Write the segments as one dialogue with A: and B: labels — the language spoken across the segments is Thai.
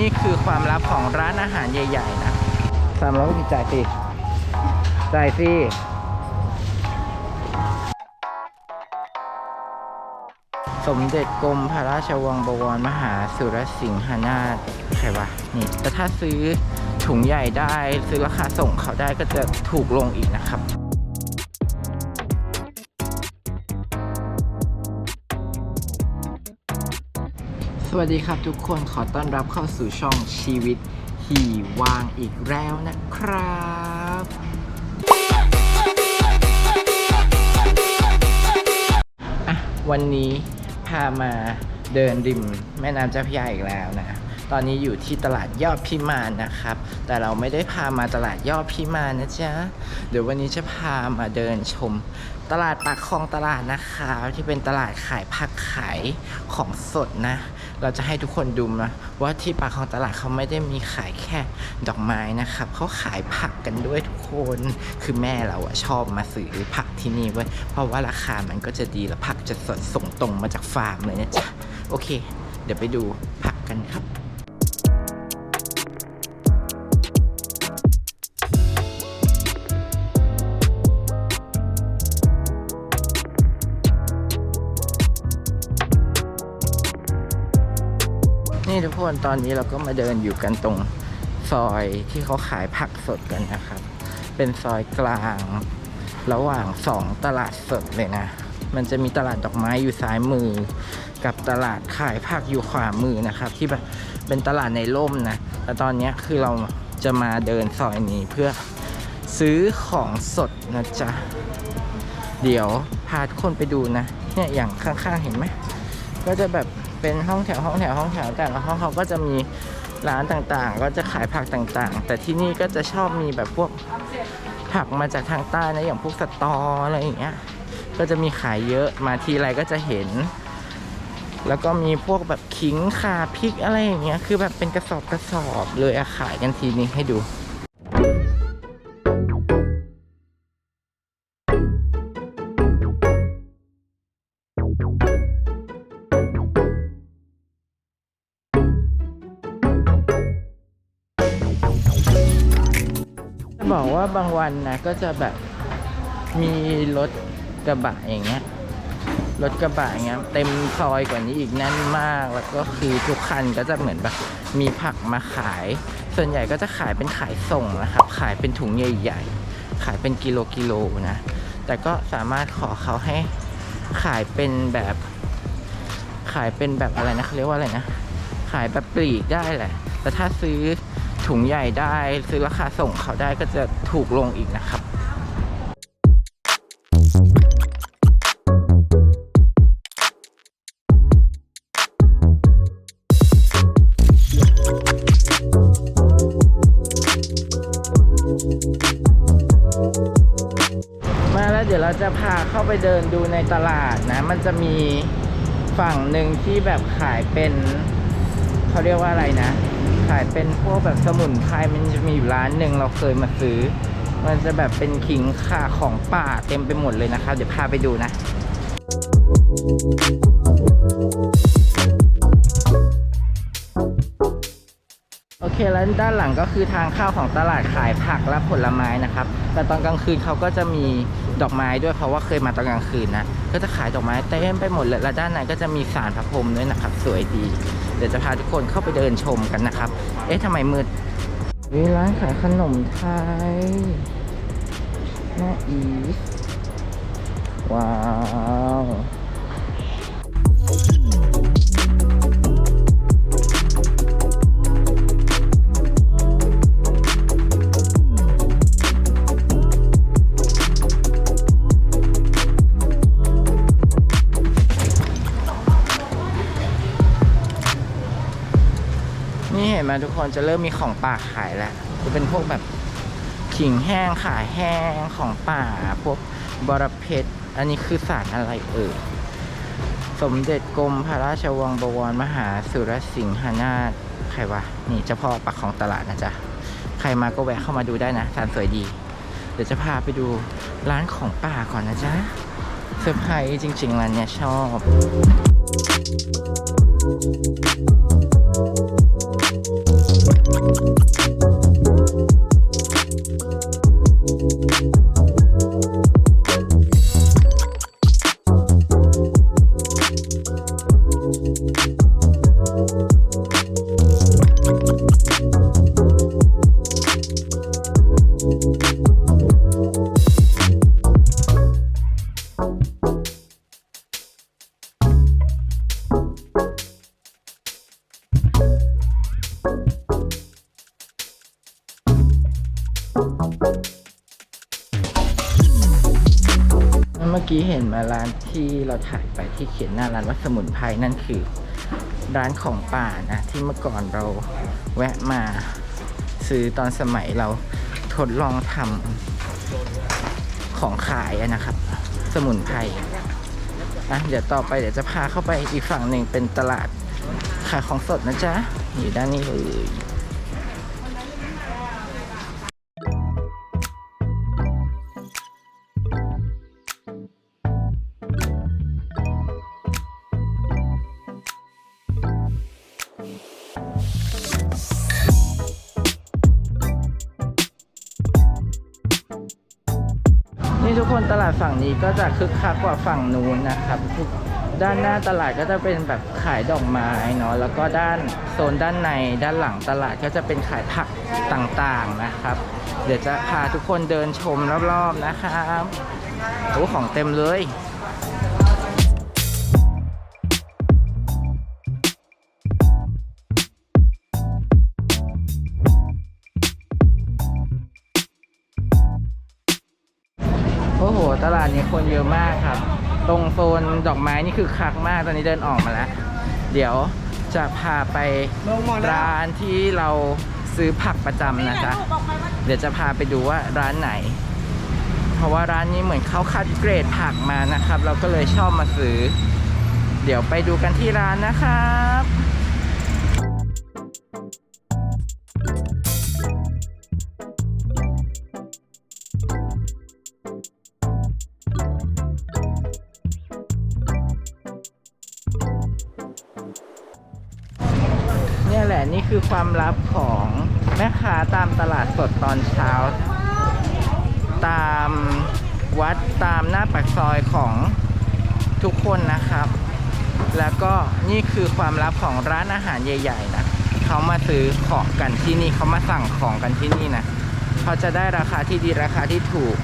A: นี่คือความลับของร้านอาหารใหญ่ ๆ นะสามร้อยกี่จ่ายสิจ่ายสิสมเด็จกรมพระราชวังบวรมหาสุรสิงหนาถใครวะนี่แต่ถ้าซื้อถุงใหญ่ได้ซื้อราคาส่งเขาได้ก็จะถูกลงอีกนะครับ สวัสดีครับทุกคนขอต้อนรับเข้าสู่ช่องชีวิตหีวางอีกแล้วนะครับ อะ วันนี้พามาเดินริมแม่น้ำเจ้าพระยาอีกแล้วนะ ตอนนี้อยู่ที่ตลาดยอดพิมานนะครับ แต่เราไม่ได้พามาตลาดยอดพิมานนะจ๊ะ เดี๋ยววันนี้จะพามาเดินชม ตลาดปากคลองตลาดนะคะ ที่เป็นตลาดขายผักขายของสดนะ เราจะให้ทุกคนดูนะว่าที่ปากคลองตลาดเขาไม่ได้มีขายแค่ดอกไม้นะครับเขาขายผักกันด้วยทุกคนคือแม่เราอะชอบมาซื้อผักที่นี่เว้ยเพราะว่าราคามันก็จะดีแล้วผักจะสดส่งตรงมาจากฟาร์มเลยนะจ๊ะโอเค เดี๋ยวไปดูผักกันครับ ทุกคนตอนนี้เราก็มาเดินอยู่กันตรงซอยที่เขาขายผักสดกันนะครับ เป็นซอยกลาง ระหว่างสองตลาดสดเลยนะ มันจะมีตลาดดอกไม้อยู่ซ้ายมือ กับตลาดขายผักอยู่ขวามือนะครับ ที่แบบเป็นตลาดในร่มนะแต่ตอนนี้คือเราจะมาเดินซอยนี้เพื่อซื้อของสดนะจ๊ะ เดี๋ยวพาทุกคนไปดูนะ เนี่ยอย่างข้างๆเห็นไหม ก็จะแบบ เป็นห้องแถวห้องแถวห้องแถวแต่ละห้องเขาก็จะมีร้านต่างๆ ก็จะขายผักต่างๆ แต่ที่นี่ก็จะชอบมีแบบพวกผักมาจากทางใต้นะอย่างพวกสตออะไรอย่างเงี้ยก็จะมีขายเยอะมาทีไรก็จะเห็น แล้วก็มีพวกแบบขิงข่าพริกอะไรอย่างเงี้ยคือแบบเป็นกระสอบกระสอบเลยอะขายกันทีนี้ให้ดู บอกว่าบางวันนะก็จะแบบมีรถกระบะอย่างเงี้ยรถกระบะอย่างเงี้ยเต็มซอยกว่านี้อีกแน่นมากแล้วก็คือทุกคันก็จะเหมือนแบบมีผักมาขาย ส่วนใหญ่ก็จะขายเป็นขายส่งนะครับ ขายเป็นถุงใหญ่ๆ ขายเป็นกิโลกิโลนะ แต่ก็สามารถขอเขาให้ขายเป็นแบบ ขายเป็นแบบอะไรนะเขาเรียกว่าอะไรนะ ขายแบบปลีกได้แหละ แต่ถ้าซื้อ ถุงใหญ่ได้ซื้อราคาส่งเขาได้ก็จะถูกลงอีกนะครับมาแล้วเดี๋ยวเราจะพาเข้าไปเดินดูในตลาดนะ มันจะมีฝั่งหนึ่งที่แบบขายเป็น เขาเรียกว่าอะไรนะ ขายเป็นพวกแบบสมุนไพรมันจะมีอยู่ร้านหนึ่งเราเคยมาซื้อ มันจะแบบเป็นขิงข่าของป่าเต็มไปหมดเลยนะครับ เดี๋ยวพาไปดูนะ แล้วด้านหลังก็คือทางเข้าของตลาดขายผักและผลไม้นะครับ แต่ตอนกลางคืนเขาก็จะมีดอกไม้ด้วยเพราะว่าเคยมาตอนกลางคืนนะก็จะขายดอกไม้เต็มไปหมดเลยและด้านในก็จะมีสารพระพรหมด้วยนะครับ สวยดี เดี๋ยวจะพาทุกคนเข้าไปเดินชมกันนะครับ เอ๊ะทำไมมืดมีร้านขายขนมไทยแม่อีสว้าว ไหมทุกคนจะเริ่มมีของป่าขายแล้วจะเป็นพวกแบบขิงแห้งขาแห้งของป่าพวกบรเพชรอันนี้คือสารอะไรเอ่ยสมเด็จกรมพระราชวังบวรมหาสุรสิงหนาถใครวะนี่เจ้าพ่อปักของตลาดนะจ๊ะใครมาก็แวะเข้ามาดูได้นะสารสวยดี เดี๋ยวจะพาไปดูร้านของป่าก่อนนะจ๊ะเซอร์ไพรส์จริงๆร้านเนี้ยชอบ Thank you. กี้เห็นมาร้านที่เราถ่ายไปที่เขียนหน้าร้านว่าสมุนไพรนั่นคือร้านของป่านะที่เมื่อก่อนเราแวะมาซื้อตอนสมัยเราทดลองทำของขายนะครับ สมุนไพรอะเดี๋ยวต่อไปเดี๋ยวจะพาเข้าไปอีกฝั่งหนึ่งเป็นตลาดขายของสดนะจ๊ะอยู่ด้านนี้เลย นี่ทุกคนตลาดฝั่งนี้ก็จะคึกคักกว่าฝั่งนู้นนะครับด้านหน้าตลาดก็จะเป็นแบบขายดอกไม้เนาะแล้วก็ด้านโซนด้านในด้านหลังตลาดก็จะเป็นขายผักต่างๆนะครับ เดี๋ยวจะพาทุกคนเดินชมรอบๆนะครับโอ้ของเต็มเลย ตลาดนี้คนเยอะมากครับ ตรงโซนดอกไม้นี่คือคักมากตอนนี้เดินออกมาแล้ว เดี๋ยวจะพาไปร้านที่เราซื้อผักประจำนะจ๊ะเดี๋ยวจะพาไปดูว่าร้านไหน เพราะว่าร้านนี้เหมือนเขาคัดเกรดผักมานะครับ เราก็เลยชอบมาซื้อ เดี๋ยวไปดูกันที่ร้านนะครับ นี่คือความลับของแม่ค้าตามตลาดสดตอนเช้า ตามวัดตามหน้าปากซอยของทุกคนนะครับ แล้วก็นี่คือความลับของร้านอาหารใหญ่ ๆ นะเขามาซื้อของกันที่นี่เขามาสั่งของกันที่นี่นะเขาจะได้ราคาที่ดีราคาที่ถูก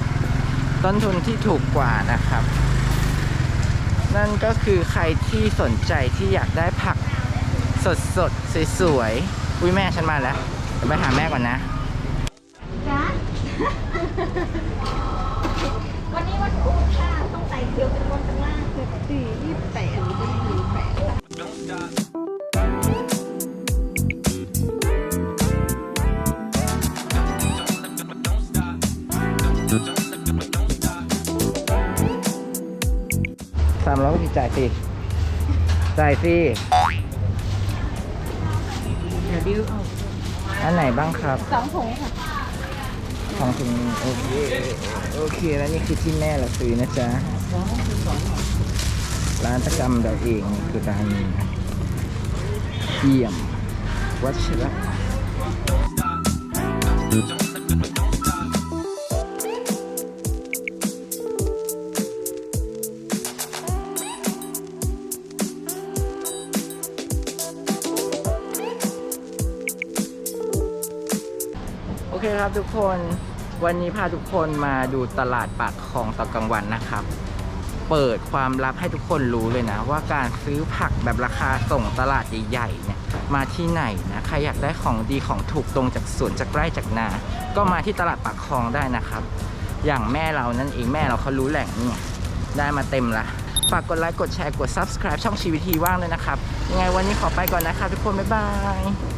A: ต้นทุนที่ถูกกว่านะครับ นั่นก็คือใครที่สนใจที่อยากได้ผัก สดสดๆสวยๆอุ้ยแม่ฉันมาแล้วเดี๋ยวไปหาแม่ก่อนนะ
B: จ๊ะ วันนี้วันพุธค่ะต้องใส่เกี๊ยวเป็นวันข้างล่างคือสี่ยี่สิบแปดหรือเป็นสี่แปด
A: สามร้อยก็จ่ายสิจ่ายสิ
B: เดี๋ยวดิวเอา
A: อันไหนบ้างครับ
B: สองถุงค่ะ
A: ของถึงโอเคโอเคแล้วนี่คือที่แม่เราซื้อนะจ๊ะร้านประจำเราเองนี่คือร้านนี้นะเยี่ยมวัชระ ครับทุกคนวันนี้พาทุกคนมาดูตลาดปากคลองตอนกลางวันนะครับ เปิดความลับให้ทุกคนรู้เลยนะ ว่าการซื้อผักแบบราคาส่งตลาดใหญ่ๆเนี่ยมาที่ไหนนะใครอยากได้ของดีของถูกตรงจากสวนจากไร่จากนา ก็มาที่ตลาดปากคลองได้นะครับ อย่างแม่เรานั่นเองแม่เราเขารู้แหล่งนี่ได้มาเต็มละฝากกดไลค์กดแชร์กด subscribe ช่องชีวิตทีว่างเลยนะครับยังไงวันนี้ขอไปก่อนนะครับทุกคนบ๊ายบาย